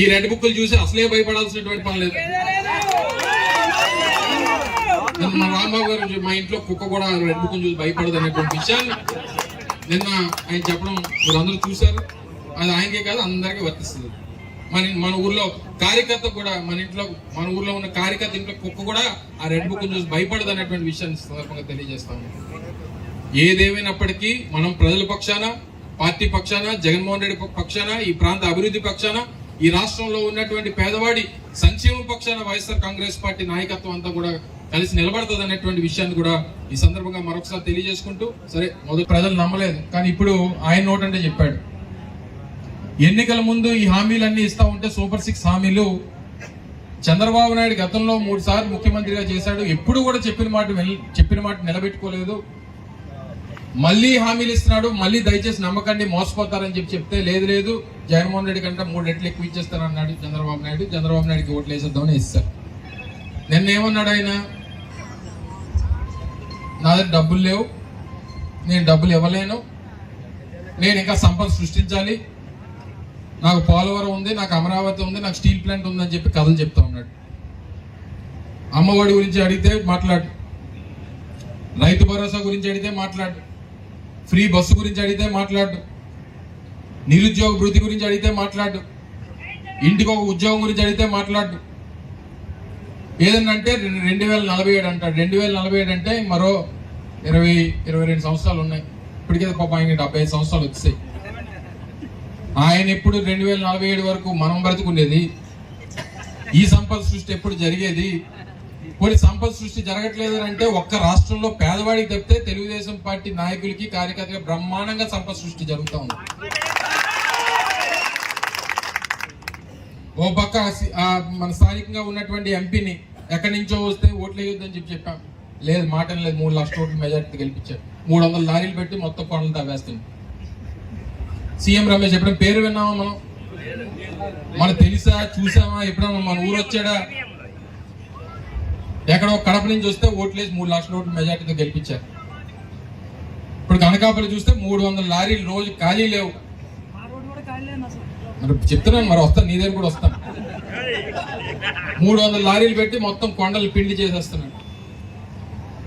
ఈ రెడ్ బుక్లు చూసి అసలే భయపడాల్సినటువంటి పని లేదు. మా రాంబాబు గారు మా ఇంట్లో కుక్క కూడా రెడ్ బుక్ చూసి భయపడదు అనేటువంటి విషయాన్ని నిన్న ఆయన చెప్పడం మీరు అందరూ చూశారు. అది ఆయనకే కాదు అందరికీ వర్తిస్తుంది. మన మన ఊర్లో కార్యకర్త కూడా మన ఇంట్లో మన ఊర్లో ఉన్న కార్యకర్త ఇంట్లో కుక్క కూడా ఆ రెడ్ బుక్ చూసి భయపడదు అనేటువంటి విషయాన్ని సందర్భంగా తెలియజేస్తాము ఏదేమైనప్పటికీ మనం ప్రజల పక్షాన పార్టీ పక్షాన జగన్మోహన్ రెడ్డి పక్షాన ఈ ప్రాంత అభివృద్ధి పక్షాన ఈ రాష్ట్రంలో ఉన్నటువంటి పేదవాడి సంక్షేమ పక్షాన వైఎస్ఆర్ కాంగ్రెస్ పార్టీ నాయకత్వం అంతా కూడా కలిసి నిలబడుతుంది అనేటువంటి విషయాన్ని కూడా ఈ సందర్భంగా మరొకసారి తెలియజేసుకుంటూ సరే మొదటి ప్రజలు నమ్మలేదు కానీ ఇప్పుడు ఆయన నోటంటే చెప్పాడు. ఎన్నికల ముందు ఈ హామీలన్నీ ఇస్తా ఉంటే సూపర్ సిక్స్ హామీలు చంద్రబాబు నాయుడు గతంలో మూడు సార్లు ముఖ్యమంత్రిగా చేశాడు ఎప్పుడు కూడా చెప్పిన మాట చెప్పిన మాట నిలబెట్టుకోలేదు. మళ్ళీ హామీలు ఇస్తున్నాడు మళ్ళీ దయచేసి నమ్మకండి మోసపోతారని చెప్పి చెప్తే లేదు లేదు. జగన్మోహన్ రెడ్డి కంటే మూడు రెట్లు ఎక్కువ ఇచ్చేస్తారన్నాడు చంద్రబాబు నాయుడు. చంద్రబాబు నాయుడుకి ఓట్లు వేసేద్దామని ఇస్తారు నిన్న ఏమన్నాడు ఆయన? నా దగ్గర డబ్బులు లేవు. నేను డబ్బులు ఇవ్వలేను. నేను ఇంకా సంపద సృష్టించాలి. నాకు పోలవరం ఉంది నాకు అమరావతి ఉంది నాకు స్టీల్ ప్లాంట్ ఉందని చెప్పి కథలు చెప్తా ఉన్నాడు. అమ్మఒడి గురించి అడిగితే మాట్లాడు. రైతు భరోసా గురించి అడిగితే మాట్లాడు. ఫ్రీ బస్సు గురించి అడిగితే మాట్లాడు. నిరుద్యోగ వృత్తి గురించి అడిగితే మాట్లాడు. ఇంటికి ఒక ఉద్యోగం గురించి అడిగితే మాట్లాడు. ఏదన్నంటే రెండు వేల నలభై ఏడు అంటాడు. రెండు వేల నలభై ఏడు అంటే మరో ఇరవై ఇరవై రెండు సంవత్సరాలు ఉన్నాయి. ఇప్పటికే పాప ఆయన డెబ్బై ఐదు సంవత్సరాలు వచ్చాయి ఆయన ఎప్పుడు రెండు వేల నలభై ఏడు వరకు మనం బ్రతుకునేది? ఈ సంపద సృష్టి ఎప్పుడు జరిగేది? కొన్ని సంపద సృష్టి జరగట్లేదు అని అంటే ఒక్క రాష్ట్రంలో పేదవాడికి తప్పితే తెలుగుదేశం పార్టీ నాయకులకి కార్యకర్తలకి బ్రహ్మాండంగా సంపద సృష్టి జరుగుతూ ఉంది. ఓ పక్క మన స్థానికంగా ఉన్నటువంటి ఎంపీని ఎక్కడి నుంచో వస్తే ఓట్లు వేయొద్దని చెప్పి చెప్పాం. లేదు మాట లేదు. మూడు లక్షల ఓట్లు మెజార్టీ గెలిపించారు. మూడు వందల లారీలు పెట్టి మొత్తం పనులు తవ్వేస్తుంది. సీఎం రమేష్ ఎప్పుడైనా పేరు విన్నామా మనం? మనం తెలుసా? చూసామా? ఎప్పుడన్నా మన ఊరు వచ్చాడా? ఎక్కడో కడప నుంచి వస్తే ఓట్లేసి మూడు లక్షల ఓట్లు మెజార్టీతో గెలిపించారు. ఇప్పుడు కనకాపల్లి చూస్తే మూడు వందల లారీలు రోజు ఖాళీ లేవు. మరి చెప్తున్నాను మరి వస్తాను నీ దగ్గర కూడా వస్తాను. మూడు వందల లారీలు పెట్టి మొత్తం కొండలు పిండి చేసేస్తున్నాడు.